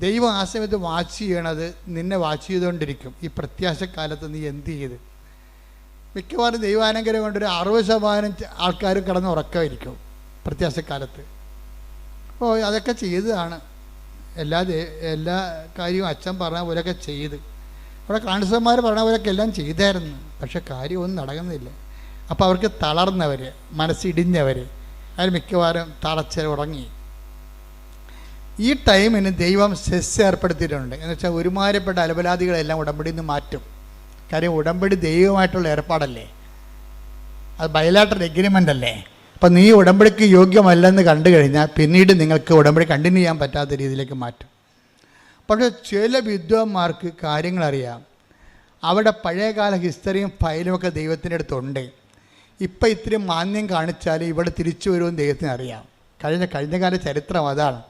ദൈവം ആ സമയത്ത് വാച്ച് ചെയ്യണത് നിന്നെ വാച്ച് ചെയ്തുകൊണ്ടിരിക്കും. ഈ പ്രത്യാശക്കാലത്ത് നീ എന്ത് ചെയ്ത്? മിക്കവാറും ദൈവാനുഗ്രഹം ഒരു അറുപത് ശതമാനം ആൾക്കാരും കിടന്ന് ഉറക്കമായിരിക്കും പ്രത്യാശക്കാലത്ത്. ഓ അതൊക്കെ ചെയ്തതാണ്. എല്ലാ എല്ലാ കാര്യവും അച്ഛൻ പറഞ്ഞ പോലെയൊക്കെ ചെയ്ത്. അവിടെ കാണിസന്മാർ പറഞ്ഞ പോലെയൊക്കെ എല്ലാം ചെയ്തായിരുന്നു. പക്ഷെ കാര്യമൊന്നും നടക്കുന്നില്ല. അപ്പോൾ അവർക്ക് തളർന്നവർ മനസ്സിടിഞ്ഞവർ അതിന് മിക്കവാറും തളച്ച് ഉറങ്ങി. ഈ ടൈമിന് ദൈവം സെസ് ഏർപ്പെടുത്തിയിട്ടുണ്ട്. എന്ന് വെച്ചാൽ ഒരുമാരപ്പെട്ട അലപലാദികളെല്ലാം ഉടമ്പടിയിൽ നിന്ന് മാറ്റും. കാര്യം ഉടമ്പടി ദൈവമായിട്ടുള്ള ഏർപ്പാടല്ലേ? അത് ബയലാട്ടർ എഗ്രിമെന്റ് അല്ലേ? അപ്പം നീ ഉടമ്പടിക്ക് യോഗ്യമല്ലെന്ന് കണ്ടു കഴിഞ്ഞാൽ പിന്നീട് നിങ്ങൾക്ക് ഉടമ്പടി കണ്ടിന്യൂ ചെയ്യാൻ പറ്റാത്ത രീതിയിലേക്ക് മാറ്റും. പക്ഷേ ചില വിദ്വാൻമാർക്ക് കാര്യങ്ങളറിയാം. അവിടെ പഴയകാല ഹിസ്റ്ററിയും ഫയലും ഒക്കെ ദൈവത്തിന്റെ അടുത്തുണ്ട്. ഇപ്പം ഇത്തിരി മാന്യം കാണിച്ചാൽ ഇവിടെ തിരിച്ചു വരുമെന്ന് ദൈവത്തിന് അറിയാം. കഴിഞ്ഞ കഴിഞ്ഞകാല ചരിത്രം അതാണ്.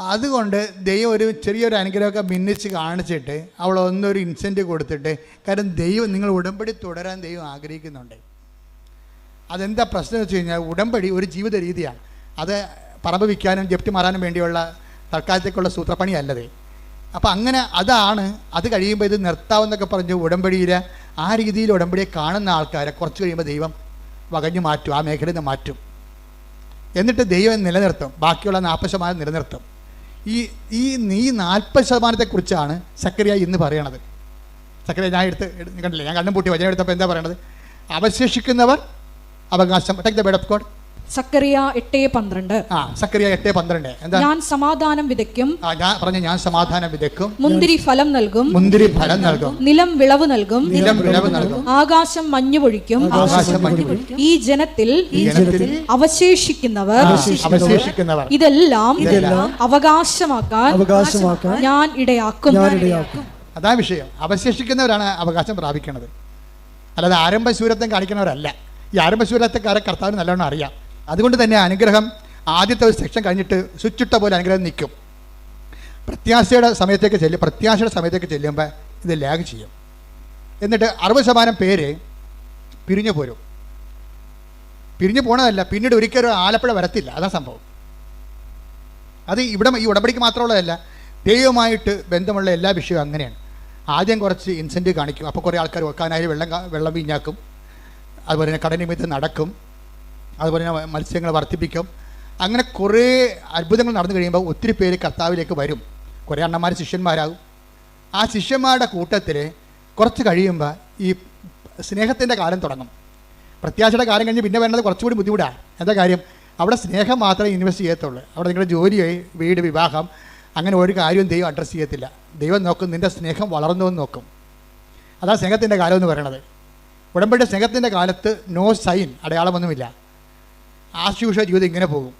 അതുകൊണ്ട് ദൈവം ഒരു ചെറിയൊരു അനുഗ്രഹമൊക്കെ ഭിന്നിച്ച് കാണിച്ചിട്ട് അവൾ ഒന്നൊരു ഇൻസെന്റ് കൊടുത്തിട്ട് കാരണം ദൈവം നിങ്ങൾ ഉടമ്പടി തുടരാൻ ദൈവം ആഗ്രഹിക്കുന്നുണ്ട്. അതെന്താ പ്രശ്നം എന്ന് വെച്ച് കഴിഞ്ഞാൽ ഉടമ്പടി ഒരു ജീവിത രീതിയാണ് അത് പറമ്പ് വിൽക്കാനും ജപ്തി മാറാനും വേണ്ടിയുള്ള തൽക്കാലത്തേക്കുള്ള സൂത്രപ്പണിയല്ലത് അപ്പോൾ അങ്ങനെ അതാണ് അത് കഴിയുമ്പോൾ ഇത് നിർത്താവെന്നൊക്കെ പറഞ്ഞ് ഉടമ്പടിയിൽ ആ രീതിയിൽ ഉടമ്പടിയെ കാണുന്ന ആൾക്കാരെ കുറച്ച് കഴിയുമ്പോൾ ദൈവം വകഞ്ഞു മാറ്റും ആ മേഖലയിൽ നിന്ന് മാറ്റും. എന്നിട്ട് ദൈവം നിലനിർത്തും ബാക്കിയുള്ള നാൽപ്പത് ശതമാനം നിലനിർത്തും. ഈ ഈ നീ നാൽപ്പത് ശതമാനത്തെക്കുറിച്ചാണ് സക്രിയ ഇന്ന് പറയണത്. സക്രിയ ഞാൻ എടുത്ത് എടു- കണ്ടില്ലേ? ഞാൻ കണ്ണും പൂട്ടി വചനം എടുത്തപ്പോൾ എന്താ പറയണത്? അവശേഷിക്കുന്നവർ അവകാശം. Take the bed of God Zechariah എട്ടേ പന്ത്രണ്ട്. ആ സക്കറിയ എട്ട് പന്ത്രണ്ട്. എന്താ? ഞാൻ സമാധാനം വിതയ്ക്കും. ആ ഞാൻ പറഞ്ഞ ഞാൻ സമാധാനം വിതയ്ക്കും. മുന്തിരി ഫലം നൽകും. മുന്തിരി ഫലം നൽകും. നിലം വിളവ് നൽകും. നിലം വിളവ് നൽകും. ആകാശം മഞ്ഞു പൊഴിക്കും. ആകാശം മഞ്ഞു പൊഴിക്കും. ഈ ജനത്തിൽ ഈ ജനത്തിൽ അവശേഷിക്കുന്നവർ. അവശേഷിക്കുന്നവർ. ഇതെല്ലാം ഇതെല്ലാം അവകാശമാക്കാൻ അവകാശമാക്കാൻ ഞാൻ ഇടയാക്കും. അതാ വിഷയം. അവശേഷിക്കുന്നവരാണ് അവകാശം പ്രാപിക്കുന്നത്. അല്ലാതെ ആരംഭശൂരത്വം കാണിക്കുന്നവരല്ല. ഈ ആരംഭശൂരത്വക്കാരെ കർത്താവിന് നല്ലവണ്ണം അറിയാം. അതുകൊണ്ട് തന്നെ അനുഗ്രഹം ആദ്യത്തെ ഒരു സെക്ഷൻ കഴിഞ്ഞിട്ട് സ്വിച്ചിട്ട പോലെ അനുഗ്രഹം നിൽക്കും. പ്രത്യാശയുടെ സമയത്തേക്ക് ചെല്ലും പ്രത്യാശയുടെ സമയത്തേക്ക് ചെല്ലുമ്പോൾ ഇത് ലാഗ് ചെയ്യും. എന്നിട്ട് അറുപത് ശതമാനം പേര് പിരിഞ്ഞു പോരും. പിരിഞ്ഞു പോണതല്ല പിന്നീട് ഒരിക്കലും ആലപ്പുഴ വരത്തില്ല. അതാ സംഭവം. അത് ഇവിടെ ഈ ഉടമ്പടിക്ക് മാത്രമുള്ളതല്ല ദൈവമായിട്ട് ബന്ധമുള്ള എല്ലാ വിഷയവും അങ്ങനെയാണ്. ആദ്യം കുറച്ച് ഇൻസെന്റീവ് കാണിക്കും. അപ്പോൾ കുറേ ആൾക്കാർ വെക്കാനായി വെള്ളം വെള്ളം വീഞ്ഞാക്കും. അതുപോലെ തന്നെ കടനിമിത്തം നടക്കും. അതുപോലെ തന്നെ മത്സ്യങ്ങൾ വർദ്ധിപ്പിക്കും. അങ്ങനെ കുറേ അത്ഭുതങ്ങൾ നടന്നു കഴിയുമ്പോൾ ഒത്തിരി പേര് കർത്താവിലേക്ക് വരും. കുറേ അണ്ണന്മാർ ശിഷ്യന്മാരാകും. ആ ശിഷ്യന്മാരുടെ കൂട്ടത്തിൽ കുറച്ച് കഴിയുമ്പോൾ ഈ സ്നേഹത്തിന്റെ കാലം തുടങ്ങും. പ്രത്യാശയുടെ കാലം കഴിഞ്ഞ് പിന്നെ വേണ്ടത് കുറച്ചുകൂടി ബുദ്ധിമുട്ടാണ് എന്താ കാര്യം? അവിടെ സ്നേഹം മാത്രമേ ഇൻവെസ്റ്റ് ചെയ്യത്തുള്ളൂ. അവിടെ നിങ്ങളുടെ ജോലിയായി വീട് വിവാഹം അങ്ങനെ ഒരു കാര്യവും ദൈവം അഡ്രസ്സ് ചെയ്യത്തില്ല. ദൈവം നോക്കും നിന്റെ സ്നേഹം വളർന്നു എന്ന് നോക്കും. അതാണ് സ്നേഹത്തിന്റെ കാലം എന്ന് പറയണത്. ഉടമ്പടി സ്നേഹത്തിന്റെ കാലത്ത് നോ സൈൻ അടയാളമൊന്നുമില്ല. ആശുഷ ജീവിതം ഇങ്ങനെ പോകും.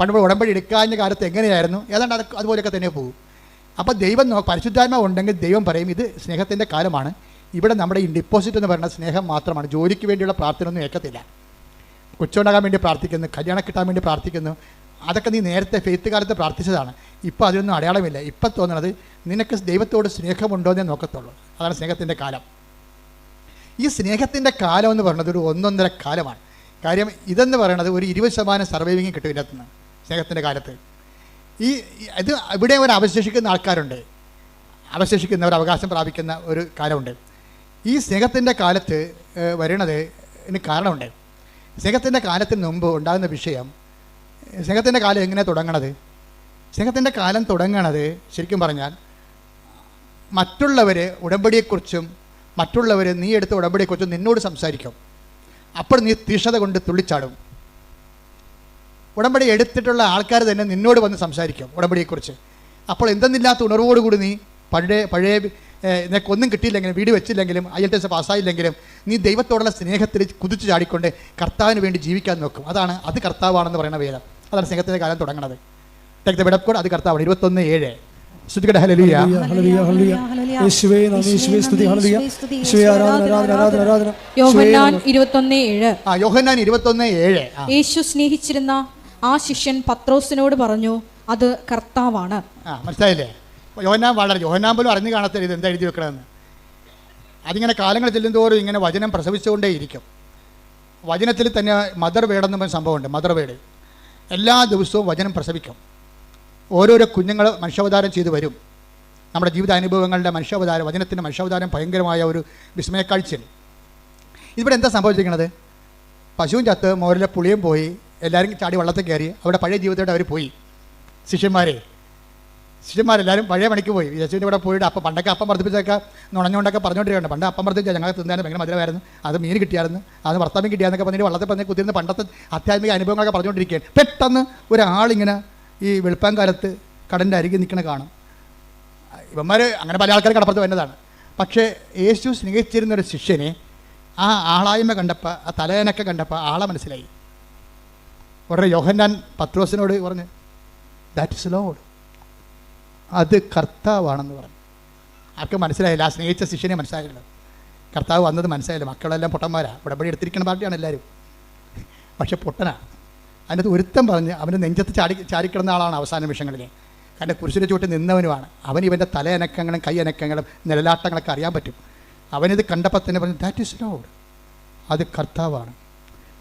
പണ്ട് ഉടമ്പടി എടുക്കാഞ്ഞ കാലത്ത് എങ്ങനെയായിരുന്നു? ഏതാണ്ട് അത് അതുപോലെയൊക്കെ തന്നെ പോകും. അപ്പോൾ ദൈവം നോ പരിശുദ്ധാത്മാവ് ഉണ്ടെങ്കിൽ ദൈവം പറയും ഇത് സ്നേഹത്തിന്റെ കാലമാണ്. ഇവിടെ നമ്മുടെ ഈ ഡിപ്പോസിറ്റ് എന്ന് പറയുന്ന സ്നേഹം മാത്രമാണ്. ജോലിക്ക് വേണ്ടിയുള്ള പ്രാർത്ഥന ഒന്നും ഏക്കത്തില്ല കൊച്ചുണ്ടാകാൻ വേണ്ടി പ്രാർത്ഥിക്കുന്നു കല്യാണം കിട്ടാൻ വേണ്ടി പ്രാർത്ഥിക്കുന്നു. അതൊക്കെ നീ നേരത്തെ ഫെയ്ത്ത് കാലത്ത് പ്രാർത്ഥിച്ചതാണ്. ഇപ്പോൾ അതിനൊന്നും അടയാളമില്ല. ഇപ്പം തോന്നുന്നത് നിനക്ക് ദൈവത്തോട് സ്നേഹമുണ്ടോ എന്നേ നോക്കത്തുള്ളൂ. അതാണ് സ്നേഹത്തിന്റെ കാലം. ഈ സ്നേഹത്തിന്റെ കാലം എന്ന് പറയുന്നത് ഒരു ഒന്നൊന്നര കാലമാണ്. കാര്യം ഇതെന്ന് പറയുന്നത് ഒരു ഇരുപത് ശതമാനം സർവൈവിങ് കിട്ടും ഇതിനകത്ത് നിന്ന് സ്നേഹത്തിന്റെ കാലത്ത്. ഈ ഇത് ഇവിടെ ഒരു അവശേഷിക്കുന്ന ആൾക്കാരുണ്ട്. അവശേഷിക്കുന്നവർ അവകാശം പ്രാപിക്കുന്ന ഒരു കാലമുണ്ട്. ഈ സ്നേഹത്തിന്റെ കാലത്ത് വരണത് ഇതിന് കാരണമുണ്ട്. സ്നേഹത്തിന്റെ കാലത്തിന് മുമ്പ് ഉണ്ടാകുന്ന വിഷയം സ്നേഹത്തിന്റെ കാലം എങ്ങനെ തുടങ്ങണത്? സ്നേഹത്തിന്റെ കാലം തുടങ്ങണത് ശരിക്കും പറഞ്ഞാൽ മറ്റുള്ളവർ ഉടമ്പടിയെക്കുറിച്ചും മറ്റുള്ളവർ നീ എടുത്ത ഉടമ്പടിയെക്കുറിച്ചും നിന്നോട് സംസാരിക്കും. അപ്പോൾ നീ തീഷ്ണത കൊണ്ട് തുള്ളിച്ചാടും. ഉടമ്പടി എടുത്തിട്ടുള്ള ആൾക്കാർ തന്നെ നിന്നോട് വന്ന് സംസാരിക്കും ഉടമ്പടിയെക്കുറിച്ച്. അപ്പോൾ എന്തെന്നില്ലാത്ത ഉണർവോടുകൂടി നീ പഴയ പഴയ നിനക്കൊന്നും കിട്ടിയില്ലെങ്കിലും വീട് വെച്ചില്ലെങ്കിലും ഐ എൽ ടി എസ് പാസ്സായില്ലെങ്കിലും നീ ദൈവത്തോടുള്ള സ്നേഹത്തിൽ കുതിച്ചു ചാടിക്കൊണ്ട് കർത്താവിന് വേണ്ടി ജീവിക്കാൻ നോക്കും. അതാണ് അത് കർത്താവാണെന്ന് പറയുന്ന വേദം. അതാണ് സ്നേഹത്തിന്റെ കാലം തുടങ്ങുന്നത് take the bed of God അത് കർത്താവാണ്. ഇരുപത്തൊന്ന് ഏഴ്. ശ്രുതികട ഹലലിയ ഹല്ലേലൂയ, ഹല്ലേലൂയ. യേശുവേ നന്ദി യേശുവേ സ്തുതി ഹല്ലേലൂയ. യേശുവേ ആരാധന ആരാധന ആരാധന ആരാധന യോഹന്നാൻ ഇരുപത്തൊന്ന് ഏഴ് ആ യോഹന്നാൻ ഇരുപത്തൊന്ന് ഏഴ്. ആ. യേശു സ്നേഹിച്ചിരുന്ന ആ ശിഷ്യൻ പത്രോസിനോട് പറഞ്ഞു അത് കർത്താവാണ്. ആ മനസ്സിലായില്ലേ? യോഹന്നാൻ വളരെ യോഹന്നാൻ പോലും അറിഞ്ഞു കാണത്തില്ല ഇത് എന്താ എഴുതി വെക്കണമെന്ന് അതിങ്ങനെ കാലങ്ങൾ ചെല്ലുന്തോറും ഇങ്ങനെ വചനം പ്രസവിച്ചുകൊണ്ടേയിരിക്കും. വചനത്തിൽ തന്നെ മദർ വേടെന്ന് പറഞ്ഞ സംഭവമുണ്ട് മദർ വേഡ് എല്ലാ ദിവസവും വചനം പ്രസവിക്കും. ഓരോരോ കുഞ്ഞുങ്ങൾ മനുഷ്യാവതാരം ചെയ്തു വരും. നമ്മുടെ ജീവിതാനുഭവങ്ങളുടെ മനുഷ്യാവതാരം വചനത്തിന്റെ മനുഷ്യാവതാരം ഭയങ്കരമായ ഒരു വിസ്മയക്കാഴ്ചയാണ് ഇവിടെ എന്താ സംഭവിച്ചിരിക്കുന്നത്? പശുവും ചത്ത് മോരിലെ പുളിയും പോയി എല്ലാവരും ചാടി വള്ളത്തിൽ കയറി അവിടെ പഴയ ജീവിതത്തോടെ അവർ പോയി. ശിഷ്യന്മാരെ ശിഷ്യന്മാരെല്ലാവരും പഴയ പണിക്ക് പോയി. യേശുവിന്റെ ഇവിടെ പോയിട്ട് അപ്പം പണ്ടൊക്കെ അപ്പം വർദ്ധിപ്പിച്ചൊക്കെ നുണഞ്ഞുകൊണ്ടൊക്കെ പറഞ്ഞുകൊണ്ടിരിക്കുകയാണ് പണ്ട് അപ്പം വർദ്ധിച്ചാൽ ഞങ്ങൾ തിന്നാനും ഭയങ്കര മധുരമായിരുന്നു. അത് മീൻ കിട്ടിയായിരുന്നു. അത് വർത്തമീൻ കിട്ടിയാന്നൊക്കെ പറഞ്ഞിട്ട് വള്ളത്തിൽ പറഞ്ഞ് കുത്തിരുന്ന് പണ്ടത്തെ ആധ്യാത്മിക അനുഭവങ്ങളൊക്കെ പറഞ്ഞുകൊണ്ടിരിക്കുകയാണ്. പെട്ടെന്ന് ഒരാളിങ്ങനെ ഈ വെളുപ്പാങ്കാലത്ത് കടന്റെ അരികിൽ നിൽക്കണ കാണും. ഇവന്മാർ അങ്ങനെ പല ആൾക്കാർ കടപ്പുറത്ത് വരുന്നതാണ്. പക്ഷേ യേശു സ്നേഹിച്ചിരുന്ന ഒരു ശിഷ്യനെ ആ ആളായ്മ കണ്ടപ്പോൾ ആ തലയനൊക്കെ കണ്ടപ്പോൾ ആളെ മനസ്സിലായി. ഉടനെ യോഹന്നാൻ പത്രോസിനോട് പറഞ്ഞു ദാറ്റ് ഇസ് ലോഡ് അത് കർത്താവാണെന്ന് പറഞ്ഞു. ആർക്ക് മനസ്സിലായില്ല ആ സ്നേഹിച്ച ശിഷ്യനെ മനസ്സിലായില്ല. കർത്താവ് വന്നത് മനസ്സിലായില്ല. മക്കളെല്ലാം പൊട്ടന്മാരാ. ഉടമ്പടി എടുത്തിരിക്കുന്ന പാർട്ടിയാണ് എല്ലാവരും. പക്ഷെ പൊട്ടനാ. അതിനകത്ത് ഒരുത്തം പറഞ്ഞ് അവന്റെ നെഞ്ചത്ത് ചാടി ചാടിക്കിടന്ന ആളാണ് അവസാന നിമിഷങ്ങളിൽ. കാരണം കുരിശിന്റെ ചുവട്ടിൽ നിന്നവനുമാണ്. അവൻ ഇവന്റെ തലയനക്കങ്ങളും കൈയനക്കങ്ങളും നിലലാട്ടങ്ങളൊക്കെ അറിയാൻ പറ്റും. അവനിത് കണ്ടപ്പോൾ തന്നെ പറഞ്ഞു ദാറ്റ് ഇസ് ലോഡ് അത് കർത്താവാണ്.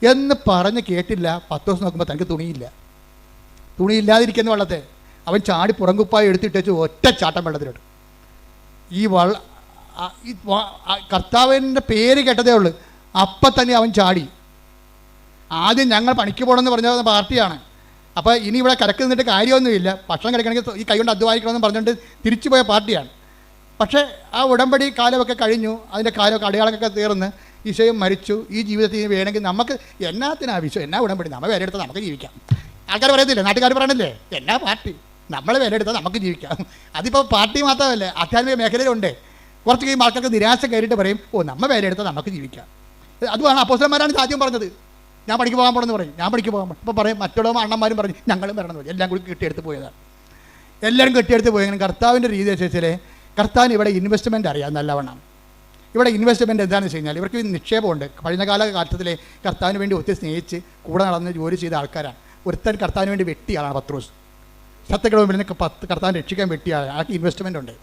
എന്ന് പറഞ്ഞ് കേട്ടില്ല. പത്ത് ദിവസം നോക്കുമ്പോൾ തനിക്ക് തുണിയില്ല. തുണിയില്ലാതിരിക്കുന്ന വെള്ളത്തെ അവൻ ചാടി പുറങ്കുപ്പായി എടുത്തിട്ട് വെച്ച് ഒറ്റ ചാട്ടം വെള്ളത്തിലോട്ട്. ഈ വള്ള കർത്താവിന്റെ പേര് കേട്ടതേ ഉള്ളൂ. അപ്പം തന്നെ അവൻ ചാടി. ആദ്യം ഞങ്ങൾ പണിക്ക് പോകണമെന്ന് പറഞ്ഞ പാർട്ടിയാണ്. അപ്പോൾ ഇനി ഇവിടെ കരക്ക് നിന്നിട്ട് കാര്യമൊന്നുമില്ല. ഭക്ഷണം കഴിക്കണമെങ്കിൽ ഈ കൈ കൊണ്ട് അധ്വാനിക്കണമെന്ന് പറഞ്ഞുകൊണ്ട് തിരിച്ചു പോയ പാർട്ടിയാണ്. പക്ഷേ ആ ഉടമ്പടി കാലമൊക്കെ കഴിഞ്ഞു. അതിന്റെ കാലമൊക്കെ അടയാളൊക്കെ തീർന്ന് ഈശോയും മരിച്ചു. ഈ ജീവിതത്തിൽ വേണമെങ്കിൽ നമുക്ക് എന്നാത്തിനാ വിശ്വം എന്നാ ഉടമ്പടി? നമ്മൾ വില നമുക്ക് ജീവിക്കാം. ആൾക്കാർ പറയത്തില്ലേ? നാട്ടുകാർ പറയണില്ലേ? എന്നാ പാർട്ടി? നമ്മൾ വില നമുക്ക് ജീവിക്കാം. അതിപ്പോൾ പാർട്ടി മാത്രമല്ല ആധ്യാത്മിക മേഖലയിലുണ്ട്. കുറച്ച് കഴിയുമ്പോൾ ആൾക്കാർക്ക് നിരാശ കയറിയിട്ട് പറയും ഓ നമ്മൾ വില നമുക്ക് ജീവിക്കാം. അതുമാണ് അപ്പോസ്റ്റന്മാരാണ് ആദ്യം പറഞ്ഞത്. ഞാൻ പണിക്ക് പോകാൻ പോകണമെന്ന് പറഞ്ഞു ഞാൻ പണിക്ക് പോകാൻ ഇപ്പോൾ പറയും മറ്റുള്ള അണ്ണന്മാരും പറഞ്ഞു ഞങ്ങളും വരണമെന്ന് പറയും. എല്ലാം കൂടി കെട്ടിയെടുത്ത് പോയതാണ് എല്ലാവരും കെട്ടിയെടുത്ത് പോയെങ്കിലും കർത്താവിന്റെ രീതി വെച്ചാൽ കർത്താവിന് ഇവിടെ ഇൻവെസ്റ്റ്മെന്റ് അറിയാം നല്ലവണ്ണം. ഇവിടെ ഇൻവെസ്റ്റ്മെന്റ് എന്താണെന്ന് വെച്ച് കഴിഞ്ഞാൽ ഇവർക്ക് നിക്ഷേപമുണ്ട്. കഴിഞ്ഞ കാലഘട്ടത്തിലെ കർത്താവിന് വേണ്ടി ഒത്തിരി സ്നേഹിച്ച് കൂടെ നടന്ന് ജോലി ചെയ്ത ആൾക്കാരാണ്. ഒരുത്തൻ കർത്താവിന് വേണ്ടി വെട്ടിയാണ് ദിവസം ശത്രുക്കൾ പത്ത് കർത്താവിനെ രക്ഷിക്കാൻ വെട്ടിയാണ്. ആൾക്ക് ഇൻവെസ്റ്റ്മെന്റ് ഉണ്ട്.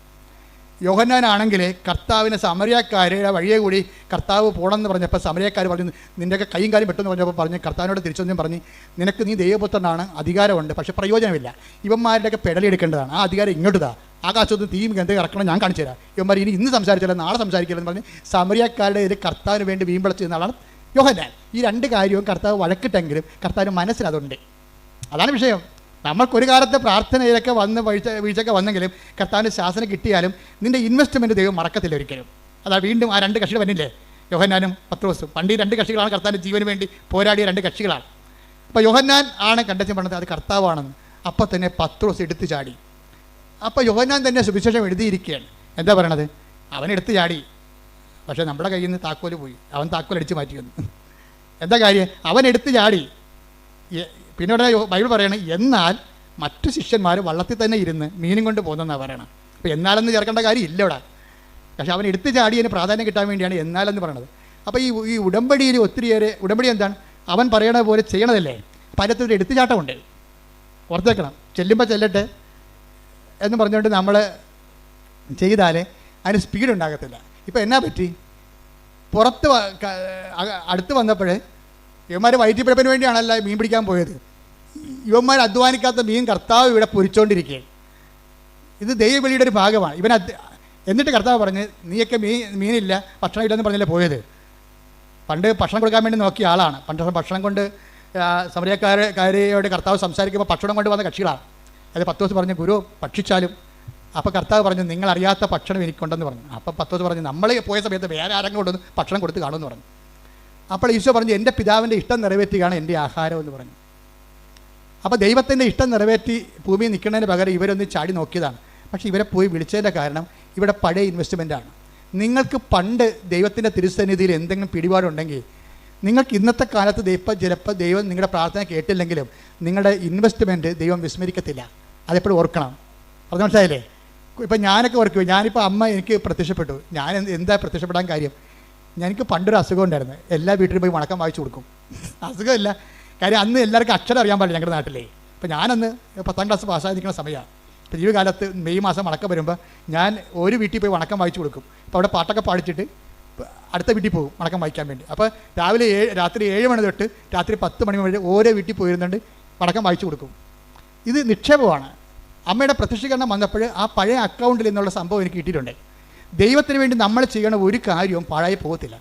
യോഹന്നാനാണെങ്കിൽ കർത്താവിനെ സമരിയക്കാരുടെ വഴിയെ കൂടി കർത്താവ് പോകണമെന്ന് പറഞ്ഞപ്പോൾ സമരിയക്കാർ പറഞ്ഞു നിന്റെയൊക്കെ കൈയും കാലും പെട്ടെന്ന് പറഞ്ഞപ്പോൾ പറഞ്ഞ് കർത്താവിനോട് തിരിച്ചൊന്നും പറഞ്ഞ് നിനക്ക് നീ ദൈവപുത്രനാണ് അധികാരമുണ്ട് പക്ഷേ പ്രയോജനമില്ല. ഇവന്മാരുടെയൊക്കെ പെടലെടുക്കേണ്ടതാണ് ആ അധികാരം ഇങ്ങോട്ട് ആകാശത്ത് തീയും എന്ത് ഇറക്കണം ഞാൻ കാണിച്ചു തരാം. ഇവന്മാർ ഇനി ഇന്ന് സംസാരിച്ചില്ല നാളെ സംസാരിക്കില്ലെന്ന് പറഞ്ഞ് സമരിയക്കാരുടെ ഇത് കർത്താവിന് വേണ്ടി വീമ്പിളച്ച് ചെയ്യുന്ന ആളാണ് യോഹന്നാൻ. ഈ രണ്ട് കാര്യവും കർത്താവ് വഴക്കിട്ടെങ്കിലും കർത്താവിന് മനസ്സിലതുണ്ട് അതാണ് വിഷയം. നമ്മൾക്കൊരു കാലത്തെ പ്രാർത്ഥനയിലൊക്കെ വന്ന് വീഴ്ച വീഴ്ചയൊക്കെ വന്നെങ്കിലും കർത്താവിന്റെ ശാസനം കിട്ടിയാലും നിന്റെ ഇൻവെസ്റ്റ്മെന്റ് ദൈവം മറക്കത്തില്ല ഒരിക്കലും. അതാ വീണ്ടും ആ രണ്ട് കക്ഷികൾ വന്നില്ലേ? യോഹന്നാനും പത്രോസും. പണ്ട് ഈ രണ്ട് കക്ഷികളാണ് കർത്താവിന്റെ ജീവന് വേണ്ടി പോരാടിയ രണ്ട് കക്ഷികളാണ്. അപ്പോൾ യോഹന്നാൻ ആണ് കണ്ടെത്തി പറഞ്ഞത് അത് കർത്താവാണെന്ന്. അപ്പോൾ തന്നെ പത്രോസ് എടുത്തു ചാടി. അപ്പോൾ യോഹന്നാൻ തന്നെ സുവിശേഷം എഴുതിയിരിക്കുകയാണ്. എന്താ പറയണത്? അവൻ എടുത്തു ചാടി. പക്ഷേ നമ്മുടെ കയ്യിൽ നിന്ന് താക്കോൽ പോയി. അവൻ താക്കോൽ അടിച്ച് മാറ്റി വന്നു എന്താ കാര്യം? അവൻ എടുത്തു ചാടി. എ- പിന്നെ ഉടനെ ബൈബിൾ പറയണം എന്നാൽ മറ്റു ശിഷ്യന്മാർ വള്ളത്തിൽ തന്നെ ഇരുന്ന് മീനും കൊണ്ട് പോകുന്നെന്നാണ് പറയണം. അപ്പോൾ എന്നാലെന്ന് ചേർക്കേണ്ട കാര്യം ഇല്ല ഇവിടെ. പക്ഷെ അവൻ എടുത്തു ചാടിയതിന് പ്രാധാന്യം കിട്ടാൻ വേണ്ടിയാണ് എന്നാലെന്ന് പറയണത്. അപ്പോൾ ഈ ഈ ഉടമ്പടിയിൽ ഒത്തിരിയേറെ ഉടമ്പടി എന്താണ്? അവൻ പറയണ പോലെ ചെയ്യണതല്ലേ? അപ്പം അതിനകത്ത് ഒരു എടുത്തുചാട്ടമുണ്ട്. ഓർത്തേക്കണം. ചെല്ലുമ്പോൾ ചെല്ലട്ടെ എന്ന് പറഞ്ഞുകൊണ്ട് നമ്മൾ ചെയ്താൽ അതിന് സ്പീഡ് ഉണ്ടാകത്തില്ല. ഇപ്പോൾ എന്നാ പറ്റി? പുറത്ത് അടുത്ത് വന്നപ്പോൾ ഇവന്മാർ വയറ്റിപ്പിഴപ്പിന് വേണ്ടിയാണല്ല മീൻ പിടിക്കാൻ പോയത്. ഇവന്മാർ അധ്വാനിക്കാത്ത മീൻ കർത്താവ് ഇവിടെ പൊരിച്ചുകൊണ്ടിരിക്കുകയാണ് ഇത് ദൈവബലിയുടെ ഒരു ഭാഗമാണ്. ഇവൻ എന്നിട്ട് കർത്താവ് പറഞ്ഞ് നീയൊക്കെ മീൻ മീനില്ല ഭക്ഷണം ഇല്ലെന്ന് പറഞ്ഞല്ലേ പോയത്? പണ്ട് ഭക്ഷണം കൊടുക്കാൻ വേണ്ടി നോക്കിയ ആളാണ്. പണ്ട് ഭക്ഷണം കൊണ്ട് സമരക്കാരക്കാരെയോട് കർത്താവ് സംസാരിക്കുമ്പോൾ ഭക്ഷണം കൊണ്ട് വന്ന കക്ഷികളാണ്. അത് പത്ത് ദിവസം പറഞ്ഞു ഗുരു ഭക്ഷിച്ചാലും. അപ്പോൾ കർത്താവ് പറഞ്ഞു നിങ്ങൾ അറിയാത്ത ഭക്ഷണം എനിക്കുണ്ടെന്ന് പറഞ്ഞു. അപ്പോൾ പത്ത് ദിവസം പറഞ്ഞു നമ്മൾ പോയ സമയത്ത് വേറെ ആരെങ്കിലും കൊണ്ടുവന്ന് ഭക്ഷണം കൊടുത്ത് കാണുമെന്ന് പറഞ്ഞു. അപ്പോൾ ഈശോ പറഞ്ഞു എന്റെ പിതാവിന്റെ ഇഷ്ടം നിറവേറ്റുകയാണ് എന്റെ ആഹാരം എന്ന് പറഞ്ഞു. അപ്പോൾ ദൈവത്തിന്റെ ഇഷ്ടം നിറവേറ്റി ഭൂമിയിൽ നിൽക്കുന്നതിന് പകരം ഇവരൊന്ന് ചാടി നോക്കിയതാണ്. പക്ഷേ ഇവരെ പോയി വിളിച്ചതിന്റെ കാരണം ഇവിടെ പഴയ ഇൻവെസ്റ്റ്മെന്റാണ് നിങ്ങൾക്ക് പണ്ട് ദൈവത്തിന്റെ തിരുസന്നിധിയിൽ എന്തെങ്കിലും പിടിപാടുണ്ടെങ്കിൽ നിങ്ങൾക്ക് ഇന്നത്തെ കാലത്ത് ദൈവം ചിലപ്പോൾ ദൈവം നിങ്ങളുടെ പ്രാർത്ഥന കേട്ടില്ലെങ്കിലും നിങ്ങളുടെ ഇൻവെസ്റ്റ്മെന്റ് ദൈവം വിസ്മരിക്കത്തില്ല. അതെപ്പോഴും ഓർക്കണം. അത് മനസ്സിലായില്ലേ? ഇപ്പം ഞാനൊക്കെ ഓർക്കുക ഞാനിപ്പോൾ അമ്മ എനിക്ക് പ്രത്യക്ഷപ്പെട്ടു. ഞാൻ എന്താ പ്രത്യക്ഷപ്പെടാൻ കാര്യം? എനിക്ക് പണ്ടൊരു അസുഖം ഉണ്ടായിരുന്നു. എല്ലാ വീട്ടിലും പോയി വണക്കം വായിച്ചു കൊടുക്കും. അസുഖമില്ല. കാര്യം അന്ന് എല്ലാവർക്കും അക്ഷരം അറിയാൻ പാടില്ല ഞങ്ങളുടെ നാട്ടിലേ. അപ്പോൾ ഞാനന്ന് പത്താം ക്ലാസ് പാസ്സായിരിക്കുന്ന സമയമാണ്. അപ്പോൾ ഈ കാലത്ത് മെയ് മാസം വണക്കം വരുമ്പോൾ ഞാൻ ഒരു വീട്ടിൽ പോയി വണക്കം വായിച്ചു കൊടുക്കും. അപ്പോൾ അവിടെ പാട്ടൊക്കെ പാടിച്ചിട്ട് അടുത്ത വീട്ടിൽ പോകും വണക്കം വായിക്കാൻ വേണ്ടി. അപ്പോൾ രാവിലെ ഏഴ് രാത്രി ഏഴ് മണി തൊട്ട് രാത്രി പത്ത് മണി വരെ ഓരോ വീട്ടിൽ പോയിരുന്നുണ്ട് വണക്കം വായിച്ചു കൊടുക്കും. ഇത് നിക്ഷേപമാണ്. അമ്മയുടെ പ്രത്യക്ഷീകരണം വന്നപ്പോൾ ആ പഴയ അക്കൗണ്ടിൽ നിന്നുള്ള സംഭവം എനിക്ക് കിട്ടിയിട്ടുണ്ട്. ദൈവത്തിന് വേണ്ടി നമ്മൾ ചെയ്യണ ഒരു കാര്യവും പാഴായി പോകത്തില്ല.